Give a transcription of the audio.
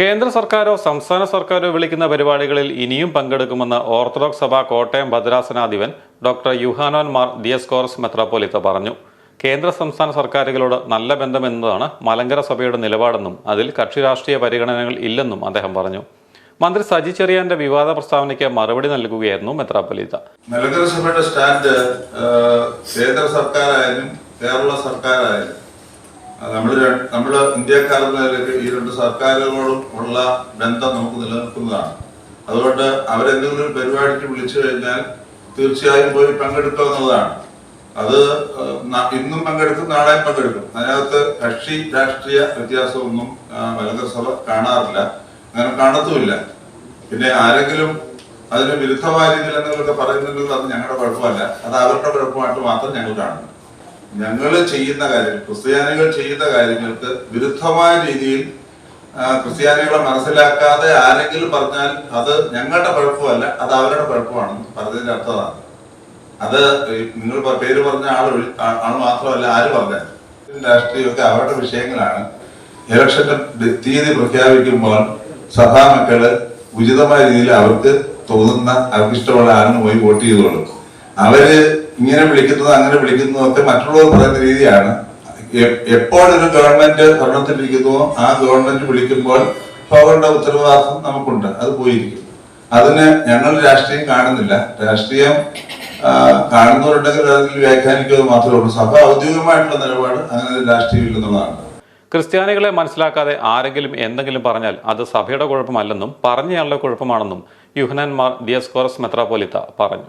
കേന്ദ്ര സർക്കാരോ സംസ്ഥാന സർക്കാരോ വിളിക്കുന്ന പരിപാടികളിൽ ഇനിയും പങ്കെടുക്കുമെന്ന് ഓർത്തഡോക്സ് സഭ കോട്ടയം ഭദ്രാസനാധിപൻ ഡോക്ടർ യുഹാനോൻ മാർ ദിയസ്കോറസ് മെത്രാപ്പോലിത്ത പറഞ്ഞു. കേന്ദ്ര സംസ്ഥാന സർക്കാരുകളോട് നല്ല ബന്ധമെന്നതാണ് മലങ്കര സഭയുടെ നിലപാടെന്നും അതിൽ കക്ഷി രാഷ്ട്രീയ പരിഗണനകൾ ഇല്ലെന്നും അദ്ദേഹം പറഞ്ഞു. മന്ത്രി സജി ചെറിയാന്റെ വിവാദ പ്രസ്താവനയ്ക്ക് മറുപടി നൽകുകയായിരുന്നു മെത്രാപ്പൊലീത്ത. മലങ്കര സഭയുടെ സ്റ്റാൻഡ് കേന്ദ്ര സർക്കാരായാലും കേരള സർക്കാരായാലും നമ്മൾ നമ്മൾ ഇന്ത്യക്കാർ ഈ രണ്ട് സർക്കാരുകളോടും ഉള്ള ബന്ധം നമുക്ക് നിലനിൽക്കുന്നതാണ്. അതുകൊണ്ട് അവരെന്തെങ്കിലും ഒരു പരിപാടിക്ക് വിളിച്ചു കഴിഞ്ഞാൽ തീർച്ചയായും പോയി പങ്കെടുക്കുക എന്നുള്ളതാണ്. അത് ഇന്നും പങ്കെടുക്കും നാളെയും പങ്കെടുക്കും. അതിനകത്ത് കക്ഷി രാഷ്ട്രീയ വ്യത്യാസമൊന്നും മലകസഭ കാണാറില്ല. അങ്ങനെ കാണത്തുമില്ല. പിന്നെ ആരെങ്കിലും അതിന് വിരുദ്ധമായ രീതിയിൽ എന്തെങ്കിലുമൊക്കെ പറയുന്നുണ്ടെങ്കിൽ അത് ഞങ്ങളുടെ കുഴപ്പമല്ല. അത് അവരുടെ കുഴപ്പമായിട്ട് മാത്രം ഞങ്ങൾ കാണുന്നു. ഞങ്ങൾ ചെയ്യുന്ന കാര്യം ക്രിസ്ത്യാനികൾ ചെയ്യുന്ന കാര്യങ്ങൾക്ക് വിരുദ്ധമായ രീതിയിൽ ക്രിസ്ത്യാനികളെ മനസ്സിലാക്കാതെ ആരെങ്കിലും പറഞ്ഞാൽ അത് ഞങ്ങളുടെ കുഴപ്പമല്ല അത് അവരുടെ കുഴപ്പമാണെന്ന് പറഞ്ഞതിന്റെ അർത്ഥമാണ് അത് നിങ്ങൾ പേര് പറഞ്ഞ ആൾ ആണ് മാത്രമല്ല ആര് പറഞ്ഞാൽ രാഷ്ട്രീയമൊക്കെ അവരുടെ വിഷയങ്ങളാണ്. ഇലക്ഷന്റെ തീയതി പ്രഖ്യാപിക്കുമ്പോൾ സഭാ മക്കൾ ഉചിതമായ രീതിയിൽ അവർക്ക് തോന്നുന്ന അവർക്ക് ഇഷ്ടമുള്ള പോയി വോട്ട് ചെയ്തോളും അവർ ഇങ്ങനെ വിളിക്കുന്നത് അങ്ങനെ വിളിക്കുന്നതൊക്കെ മറ്റുള്ളവർ പറയുന്ന രീതിയാണ്. എപ്പോഴൊരു ഗവൺമെന്റ് ഭരണത്തിലിരിക്കുന്നുവോ ആ ഗവൺമെന്റ് വിളിക്കുമ്പോൾ പോകേണ്ട ഉത്തരവാദിത്വം നമുക്കുണ്ട്. അത് പോയിരിക്കും. അതിന് ഞങ്ങൾ രാഷ്ട്രീയം കാണുന്നില്ല. രാഷ്ട്രീയം കാണുന്നവരുണ്ടെങ്കിൽ അതിൽ വ്യാഖ്യാനിക്കുക മാത്രമേ ഉള്ളൂ. സഭ ഔദ്യോഗികമായിട്ടുള്ള നിലപാട് അങ്ങനെ രാഷ്ട്രീയം ഇല്ലെന്നുള്ളതാണ് ക്രിസ്ത്യാനികളെ മനസ്സിലാക്കാതെ ആരെങ്കിലും എന്തെങ്കിലും പറഞ്ഞാൽ അത് സഭയുടെ കുഴപ്പമല്ലെന്നും പറഞ്ഞയാളുടെ കുഴപ്പമാണെന്നും യുഹനാൻ മാർ ദിയസ്കോറസ് മെത്രാപോലിത്ത പറഞ്ഞു.